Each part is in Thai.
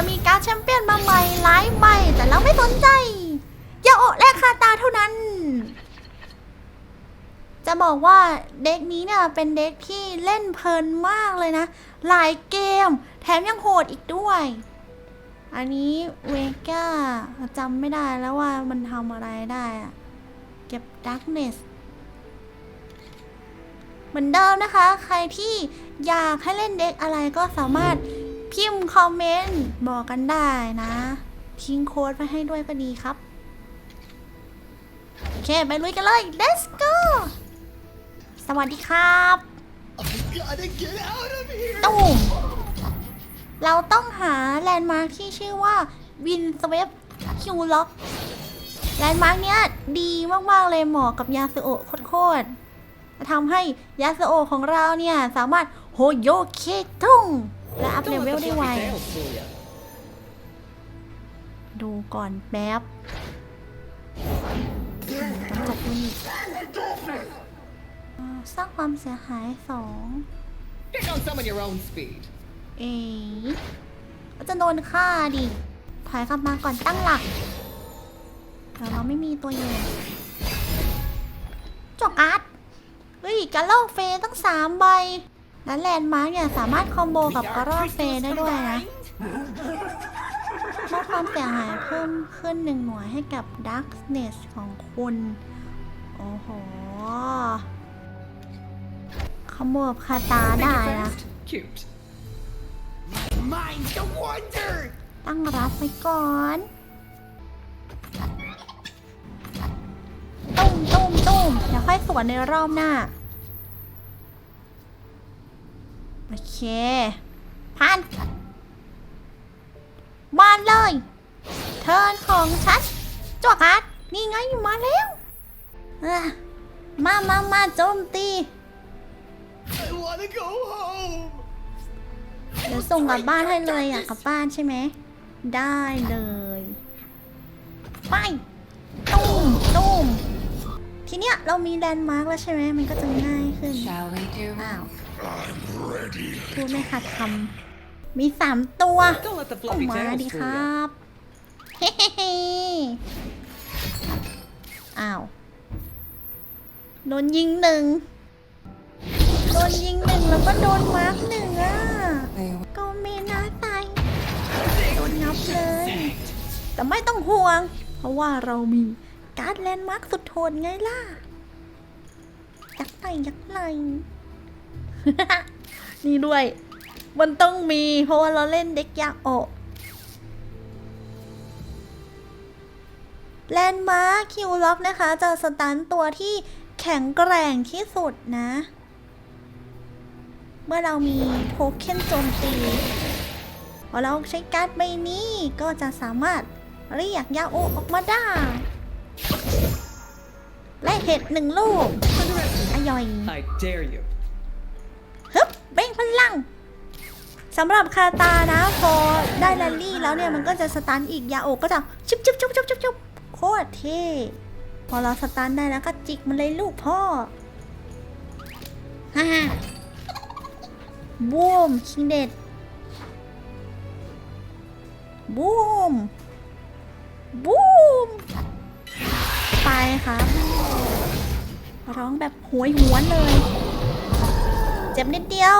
จะมีการดแชมเปี้ยนมาใหม่หลายใบแต่เราไม่สนใจอย่าโอะและคาตาเท่านั้น จะบอกว่าเด็กนี้เนี่ยเป็นเด็กที่เล่นเพลินมากเลยนะ หลายเกม แถมยังโหดอีกด้วย อันนี้เวก้าจำไม่ได้แล้วว่ามันทำอะไรได้อะเก็บดักเนสเหมือนเดิมนะคะ ใครที่อยากให้เล่นเด็กอะไรก็สามารถ พิมพ์คอมเมนต์บอกกันได้นะ ทิ้งโค้ดไว้ให้ด้วยก็ดีครับ โอเค ไปลุยกันเลย let's go สวัสดีครับ Gotta get out of here! ตุ้มเราต้องหาแลนด์มาร์คที่ชื่อว่าวินสเวฟคิวล็อกแลนด์มาร์คเนี้ยดีมาก ๆ เลยเหมาะกับยาสุโอะโคตรๆจะทำให้ยาสุโอะของเราเนี่ย สามารถโฮโยเคทุ่ง และอัพเล Don't เว let ล the ได้ไว fluffy tails fool ya. ดูก่อนแป๊บต้องจบยูนิตอ่าสร้างความเสียหายสอง Get on some of your own speed. เอ๋ก็จะโดนฆ่าดิ ถอยกลับมาก่อนตั้งหลักแต่เราไม่มีตัวยืนจอกการ์ดเฮ้ยกระลอกเฟย์ตั้งสามใบ และแลนด์มาร์กเนี่ยสามารถคอมโบกับกระรอกเฟย์ได้ด้วยนะลดความเสียหายเพิ่มขึ้นหนึ่งหน่วยให้กับดักเนสของคุณ โอ้โหขโมยคาตาได้นะตั้งรับไว้ก่อนตุ้มตุ้มตุ้มเดี๋ยวค่อยสวนในรอบหน้า โอ เคผ่านมาเลย เทิร์นของฉันจวกอาร์ตนี่ไงมาแล้วอะมามามาโจมตี I wanna go home! เดี๋ยวส่งกลับบ้านให้เลยอะกลับบ้านใช่ไหม ได้เลย ไปตุ้มตุ้มทีเนี้ยเรามีแลนด์มาร์กแล้วใช่ไหมมันก็จะง่ายขึ้น Shall we do อ้าว พูดไม่ขัดคำมีสามตัว Don't let the ออก fluffy มา tails ดีค fool รั ya. บเฮ้เฮ้อ้าวโดนยิงหนึ่งโดนยิงหนึ่งแล้วก็โดนมาร์กหนึ่งอะ They ก็ไม่น่าตายโดนงับเลย แต่ไม่ต้องห่วง เพราะว่าเรามีการ์ดแลนด์มาร์คสุดโหดไงล่ะ ยักษ์ไหนยักษ์ไหน นี่ด้วย มันต้องมี เพราะว่าเราเล่นเด็กยาโอแลนด์มาร์คคิวล็อกนะคะ จะสตันตัวที่แข็งแกร่งที่สุดนะ เมื่อเรามีโทเค็นโจมตีพอเราใช้การ์ดใบนี้ก็จะสามารถเรียกยาโอออกมาได้ และเห็ดหนึ่งลูกอร่อย เบ่งพลังสำหรับคาตานะพอได้แรลลี่แล้วเนี่ยมันก็จะสตันอีกยาโอะก็จะชุบชุบชุบชุบชุบชุบโคตรเท่พอเราสตันได้แล้วก็จิกมันเลยลูกพ่อฮ่าฮ่าบูมคิงเด็ดบูมบูมไปครับร้องแบบหวยหวนเลย จ็บนิดเดียว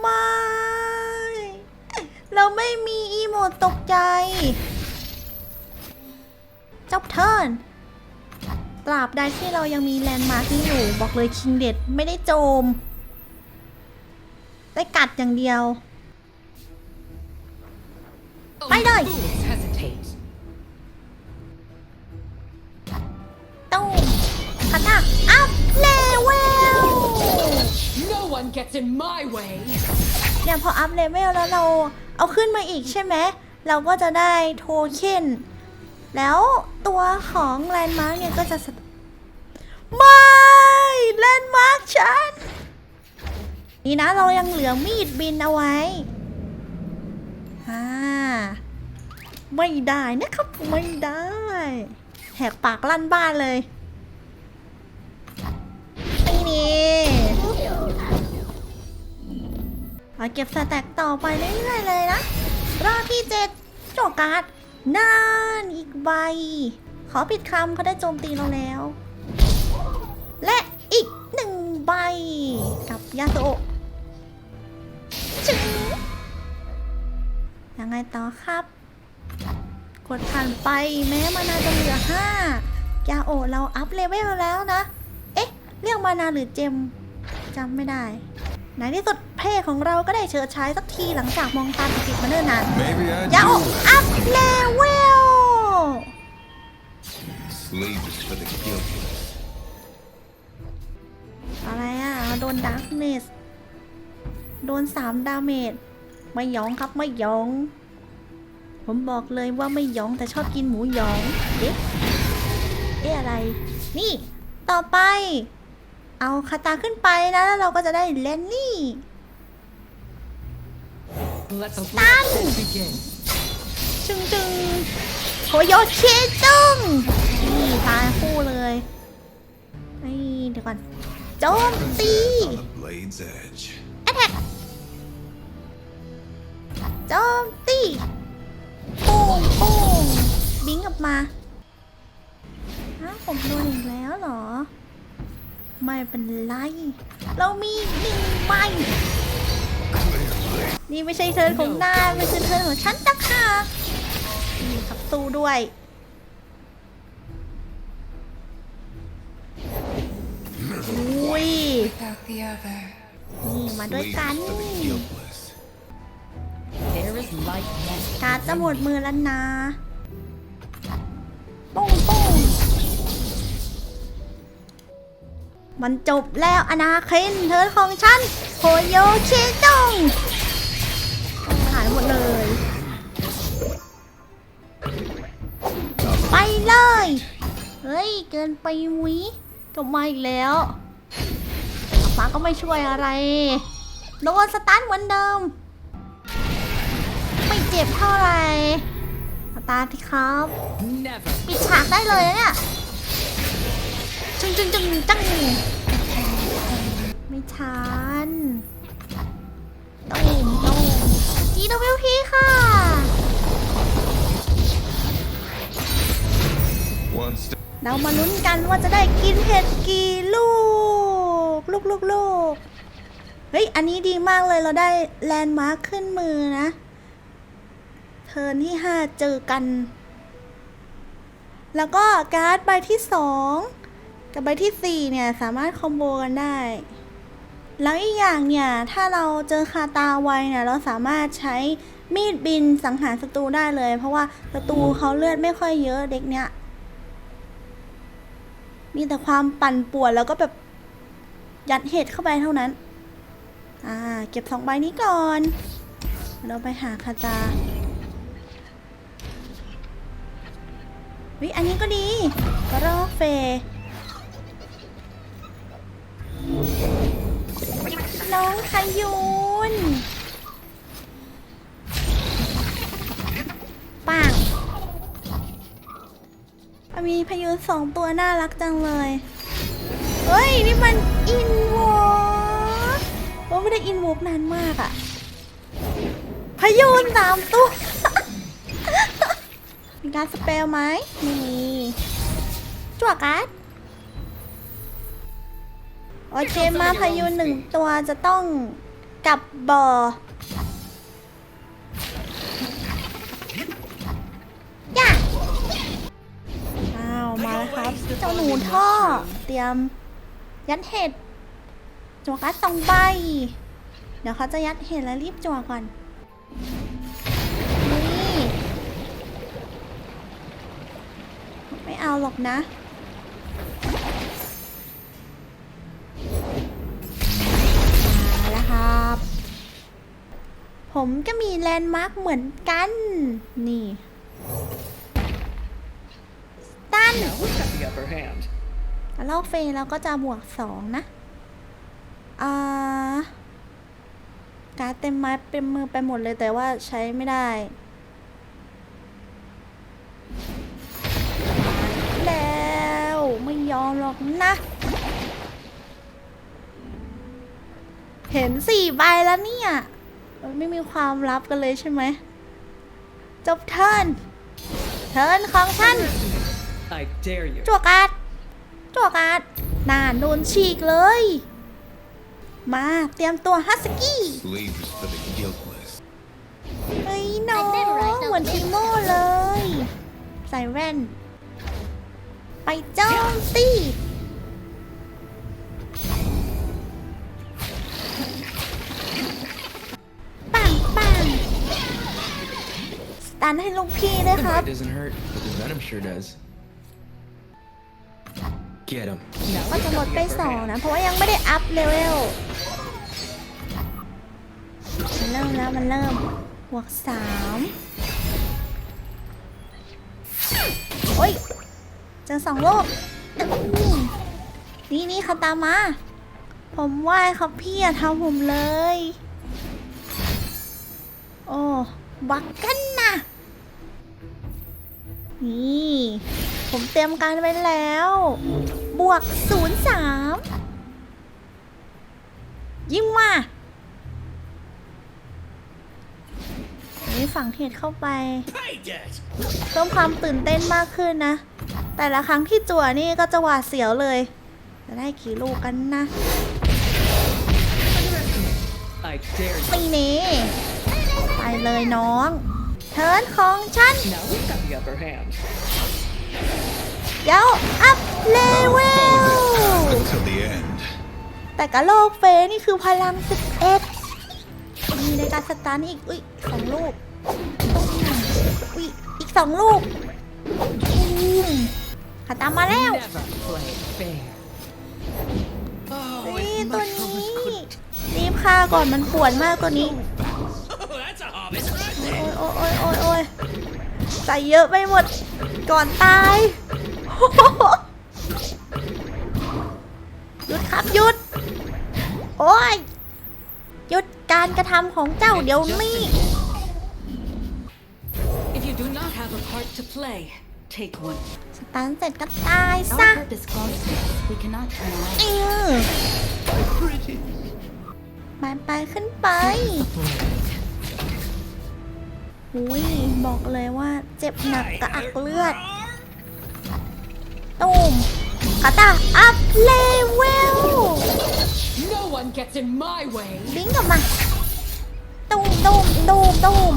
ไม่ เราไม่มีอีโมดตกใจ จบเทิร์นตราบใดที่เรายังมีแลนด์มาร์คที่อยู่ บอกเลยคิงเด็ดไม่ได้โจม ได้กัดอย่างเดียว Bye, bye. fools hesitate. One gets in my way. เนี่ยพออัพเลเวลแล้วเราเอาขึ้นมาอีกใช่ไหม เราก็จะได้โทเค็นแล้วตัวของแลนด์มาร์กเนี่ยก็จะไม่แลนด์มาร์กฉัน นี่นะเรายังเหลือมีดบินเอาไว้อ่าไม่ได้นะครับ ไม่ได้ แหกปากลั่นบ้านเลย เก็บสแต็กต่อไปเรื่อยๆเลยนะรอบที่เจ็ดโจการ์ดนานอีกใบ ขอผิดคำเขาได้โจมตีเราแล้ว และอีกหนึ่งใบกับยาโซะจึงยังไงต่อครับ กดผ่านไปแม้มานาจะเหลือห้ายาโอเราอัพเลเวลแล้วนะ เอ๊ะ เรียกมานาหรือเจมจำไม่ได้ ในที่สุดเพศของเราก็ได้เชิดใช้สักทีหลังจากมองตามติดมาเนิ่นนาน Maybe I ยาโอะ do. อัพเลเวล Sleep is for the guiltless. อะไรอะ โดนดักเนสโดนสามดาเมจไม่หยองครับไม่หยอง ผมบอกเลยว่าไม่หยองแต่ชอบกินหมูหยอง เอ๊ะ เอ๊ะอะไร นี่ ต่อไป เอาคาตาขึ้นไปนะแล้วเราก็จะได้เลนนี่ Let the bloodshed begin. จึงจึงโคโยเคจึงนี่ทายคู่เลยนี่เดี๋ยวก่อนโจมตี On the blade's edge. แอทแทกโจมตีปุ้งปุ้งบิงกลับมาอ้าวผมโดนอีกแล้วเหรอ ไม่เป็นไร เรามีหนึ่งใบนี่ไม่ใช่เทิร์นของนายไมันคือเทิร์นของฉันต่างหากนี่ครับสู้ด้วยอุ้ยนี่มาด้วยกันการจะหมดมือแล้วนะปุ้งปุ้ง มันจบแล้วอนาเคนเธอของฉันโคโยเคจงหายหมดเลย ไปเลย เฮ้ย เกินไปวิกลับมาอีกแล้วฟ้าก็ไม่ช่วยอะไรโดนสตันเหมือนเดิม ไม่เจ็บเท่าไหร่เอาตาที่ครับ Never. ปิดฉากได้เลยนะเนี่ย จึงจึงจึงจังไม่ทันตูมตูม GWP ค่ะ เรามาลุ้นกันว่าจะได้กินเห็ดกี่ลูก ลูกลูกลูกเฮ้ย อันนี้ดีมากเลยเราได้แลนด์มาร์คขึ้นมือนะ เทิร์นที่ 5 เจอกัน แล้วก็การ์ดใบที่ 2 กับใบที่ 4 เนี่ยสามารถคอมโบกันได้ แล้วอีกอย่างเนี่ย ถ้าเราเจอคาตาไวเนี่ยเราสามารถใช้มีดบินสังหารศัตรูได้เลย เพราะว่าศัตรูเขาเลือดไม่ค่อยเยอะเด็กเนี้ยมีแต่ความปั่นป่วนแล้วก็แบบยัดเห็ดเข้าไปเท่านั้น อ่า เก็บสองใบนี้ก่อน เราไปหาคาตาวิอันนี้ก็ดีกระรอกเฟ น้องพายุนปังมีพายุสองตัวน่ารักจังเลยเฮ้ย นี่มันอินวอร์ว่าไม่ได้อินวอร์นานมากอะพายุสามตัวมีการสเปลไหมไม่มีจั่วการ์ด โอเคมาพายุหนึ่งตัวจะต้องกลับบ่อ ย่าอ้าวมาแล้วครับเจ้าหนูท่อ เตรียม ยัดเห็ดจั่วการ์ดสองใบ เดี๋ยวเขาจะยัดเห็ดแล้วรีบจั่วก่อน นี่ ไม่เอาหรอกนะ ผมก็มีแลนด์มาร์คเหมือนกัน นี่ตัน Now who's got the upper hand? แล้วลอกเฟย์เราก็จะบวกสองนะอ่าการดเต็มไม้เต็มมือไปหมดเลยแต่ว่าใช้ไม่ได้แล้วไม่ยอมหรอกนะ เห็นสี่ใบแล้วเนี่ย มันไม่มีความลับกันเลยใช่ไหม จบเทิร์นเทิร์นของฉัน I dare you. จั่วการ์ดจั่วการ์ดนานโดนฉีกเลย มาเตรียมตัวฮัสกี้ Slaves for the guiltless. เฮ้ยน้องเหมือนทีโม่เลย ใส่แว่น ไปโจ้มตี ตันให้ลูกพี่ด้วยครับ Bite doesn't hurt, but the venom sure does. Get him. Now ก็ we've จะล got ด the ไป upper สอง hand. นะ เพราะว่ายังไม่ได้อัพเลเวลมันเริ่มแล้วมันเริ่มบวกสามโอ้ยเจอสองลูกอื้อนี่นี่คาตามมา ผมไหว้ครับพี่อย่าทำผมเลย โอ้บักกันนะ นี่ ผมเตรียมการไว้แล้ว บวก 0 3 ยิ่งมานี่ฝังเห็ดเข้าไป เพิ่มความตื่นเต้นมากขึ้นนะ แต่ละครั้งที่จั่วนี่ก็จะหวาดเสียวเลย จะได้กี่ลูกกันนะ I dare you. ตีนี้ไปเลยน้อง ทิร์นของฉัน Now we've got the upper hand. เดี๋ยวอัพเลเว Follow ล this path until the end. แต่กะโลกเฟนี่คือพลัง 11 มีในการสตาร์ทอีก อุ้ยสองลูก อุ้ยอีกสองลูกอืมขาตามมาแล้ว Never play fair. นี่ตัวนี้รีบฆ่าก่อนมันปวดมากตัวนี้ โอ้ยโอ้ยโอ้ยโอ้ยใส่เยอะไปหมด ก่อนตายหยุดครับหยุด โอ้ยหยุดการกระทำของเจ้าเดี๋ยวนี้ If you do not have a part to play, take one. สตันเสร็จก็ตายซะ Our purpose calls to us. We cannot turn away. เออไปไปขึ้นไป อุ้ยบอกเลยว่าเจ็บหนักกระอักเลือดตูมกาตาอัพเลเวล No one gets in my way. ลิงก์กลับมาตูมตูมตูมตูม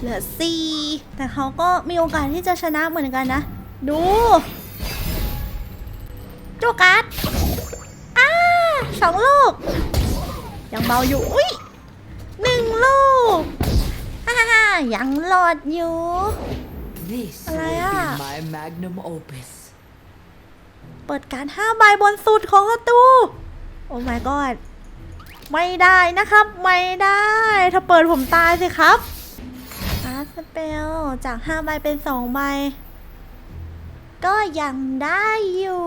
เหลือสี่แต่เขาก็มีโอกาสที่จะชนะเหมือนกันนะ ดูจูการ์ดอ้าสองลูก ยังเบาอยู่ อุ้ยหนึ่งลูกฮ่าฮ่าฮ่า ยังหลอดอยู่ This will be my magnum opus. เปิดการห้าใบบนสุดของประตู โอ้ my god ไม่ได้นะครับ ไม่ได้ ถ้าเปิดผมตายสิครับอาร์ตสเปลจากห้าใบเป็นสองใบ ก็ยังได้อยู่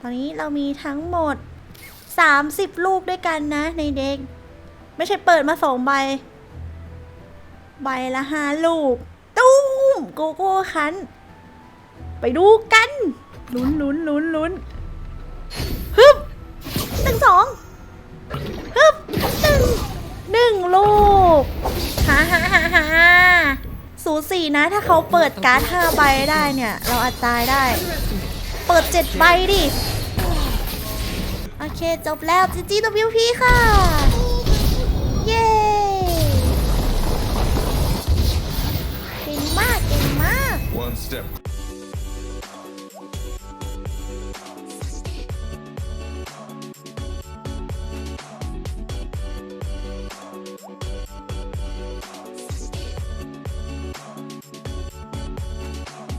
ตอนนี้เรามีทั้งหมด 30 ลูกด้วยกันนะในเด็ก ไม่ใช่เปิดมาสองใบ ใบละห้าลูกตุ้มโกโก้คัน ไปดูกันลุ้นลุ้นลุ้นลุ้นฮึบหนึ่งสองฮึบหนึ่งหนึ่งลูกฮ่าฮ่าฮ่าฮ่าสูสีนะ ถ้าเขาเปิดการ์ดห้าใบได้เนี่ย เราอาจตายได้ เปิดเจ็ดใบดิ โอเค จบแล้วจีจี WP ค่ะ เย้ step